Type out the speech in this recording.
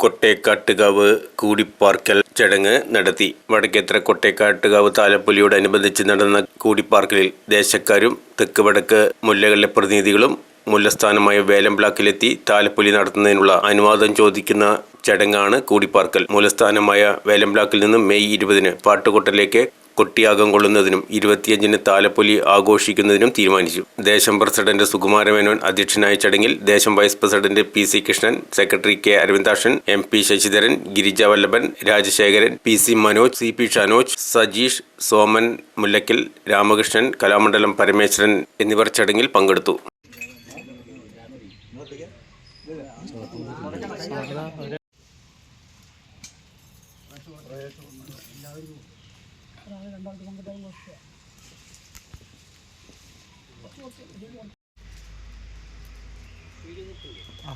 കൊട്ടേക്കാട്ടുകാവ് കൂടിപ്പാർക്കൽ ചടങ്ങ് നടത്തി. വടക്കേത്ര കൊട്ടേക്കാട്ടുകാവ് താലപ്പൊലിയോടനുബന്ധിച്ച് നടന്ന കൂടിപ്പാർക്കലിൽ ദേശക്കാരും തെക്ക് വടക്ക് മുല്ലകളിലെ പ്രതിനിധികളും മുല്ലസ്ഥാനമായ വേലം ബ്ലോക്കിലെത്തി താലപ്പൊലി നടത്തുന്നതിനുള്ള അനുവാദം ചോദിക്കുന്ന ചടങ്ങാണ് കൂടിപ്പാർക്കൽ. മൂലസ്ഥാനമായ വേലം ബ്ലോക്കിൽ നിന്നും മെയ് ഇരുപതിന് പാട്ടുകൊട്ടലേക്ക് കൊട്ടിയാകം കൊള്ളുന്നതിനും ഇരുപത്തിയഞ്ചിന് താലപ്പൊലി ആഘോഷിക്കുന്നതിനും തീരുമാനിച്ചു. ദേശം പ്രസിഡന്റ് സുകുമാരമേനോൻ അധ്യക്ഷനായ ചടങ്ങിൽ ദേശം vice president P C Krishnan secretary K Aravindakshan M P Sasidharan Girija Vallabhan Rajasekharan P C Manoj C P Shanoj Sajeesh Soman Mullakkal Ramakrishnan Kalamandalam Parameswaran എന്നിവർ ചടങ്ങിൽ പങ്കെടുത്തു. മാത്രമാണ് രണ്ടാമത്തെ പങ്കെടുക്കാൻ കൊടുക്കുക ആ.